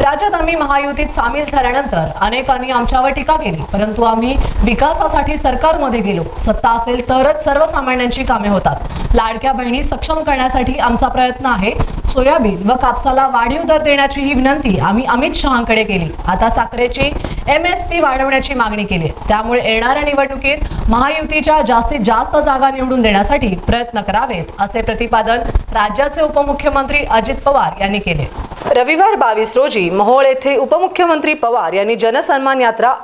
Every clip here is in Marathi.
राज्यात आम्ही महायुतीत सामील झाल्यानंतर अनेकांनी आमच्यावर टीका केली. परंतु आम्ही विकासासाठी सरकारमध्ये गेलो. सत्ता असेल तरच सर्वसामान्यांची कामे होतात. लाडक्या बहिणी सक्षम करण्यासाठी आमचा प्रयत्न आहे. सोयाबीन व कापसाला वाढीव दर देण्याची ही विनंती आम्ही अमित शहांकडे केली. आता साखरेची एम एस पी वाढवण्याची मागणी केली. त्यामुळे येणाऱ्या निवडणुकीत महायुतीच्या जास्तीत जास्त जागा निवडून देण्यासाठी प्रयत्न करावेत असे प्रतिपादन राज्याचे उपमुख्यमंत्री अजित पवार यांनी केले. रविवार बावीस रोजी मोहोळ येथे उपमुख्यमंत्री पवार यांनी जनसन्मान यात्रा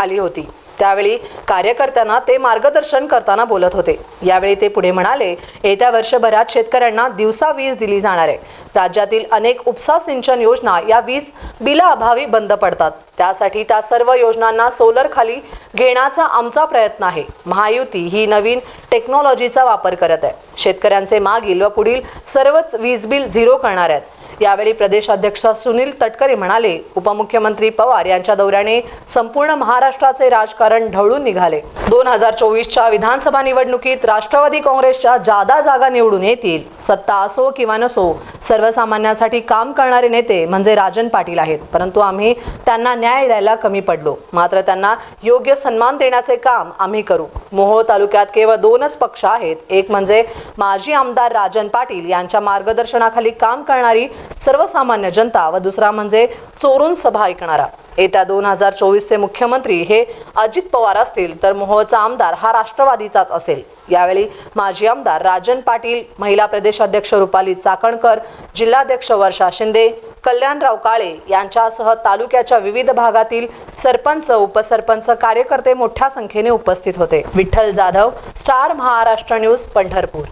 आली होती. त्यावेळी कार्यकर्त्यांना ते मार्गदर्शन करताना बोलत होते. यावेळी ते पुढे म्हणाले येत्या वर्षभरात शेतकऱ्यांना दिवसा वीज दिली जाणार आहे. राज्यातील अनेक उपसा सिंचन योजना या वीज बिलाअभावी बंद पडतात. त्यासाठी त्या सर्व योजनांना सोलर खाली घेण्याचा आमचा प्रयत्न आहे. महायुती ही नवीन टेक्नॉलॉजीचा वापर करत आहे. शेतकऱ्यांचे मागील व पुढील सर्वच वीज बिल झिरो करणार आहेत. यावेळी प्रदेशाध्यक्ष सुनील तटकरे म्हणाले उपमुख्यमंत्री पवार यांच्या दौऱ्याने संपूर्ण महाराष्ट्राचे राजकारण ढवळून निघाले. दोन हजार चोवीसच्या विधानसभा निवडणुकीत राष्ट्रवादी काँग्रेसच्या जादा जागा निवडून येतील. सत्ता असो किंवा नसो सर्वसामान्यांसाठी काम करणारे नेते म्हणजे राजन पाटील आहेत. परंतु आम्ही त्यांना न्याय द्यायला कमी पडलो. मात्र त्यांना योग्य सन्मान देण्याचे काम आम्ही करू. मोहोळ तालुक्यात केवळ दोनच पक्ष आहेत. एक म्हणजे माजी आमदार राजन पाटील यांच्या मार्गदर्शनाखाली काम करणारी सर्वसामान्य जनता व दुसरा म्हणजे चोरून सभा ऐकणारा. येत्या दोन हजार चोवीसचे मुख्यमंत्री हे अजित पवार असतील तर मोहोळचा आमदार हा राष्ट्रवादीचाच असेल. यावेळी माजी आमदार राजन पाटील महिला प्रदेशाध्यक्ष रुपाली चाकणकर जिल्हाध्यक्ष वर्षा शिंदे कल्याणराव काळे यांच्यासह तालुक्याच्या विविध भागातील सरपंच उपसरपंच कार्यकर्ते मोठ्या संख्येने उपस्थित होते. Vitthal Jadhav star Maharashtra news Pandharpur.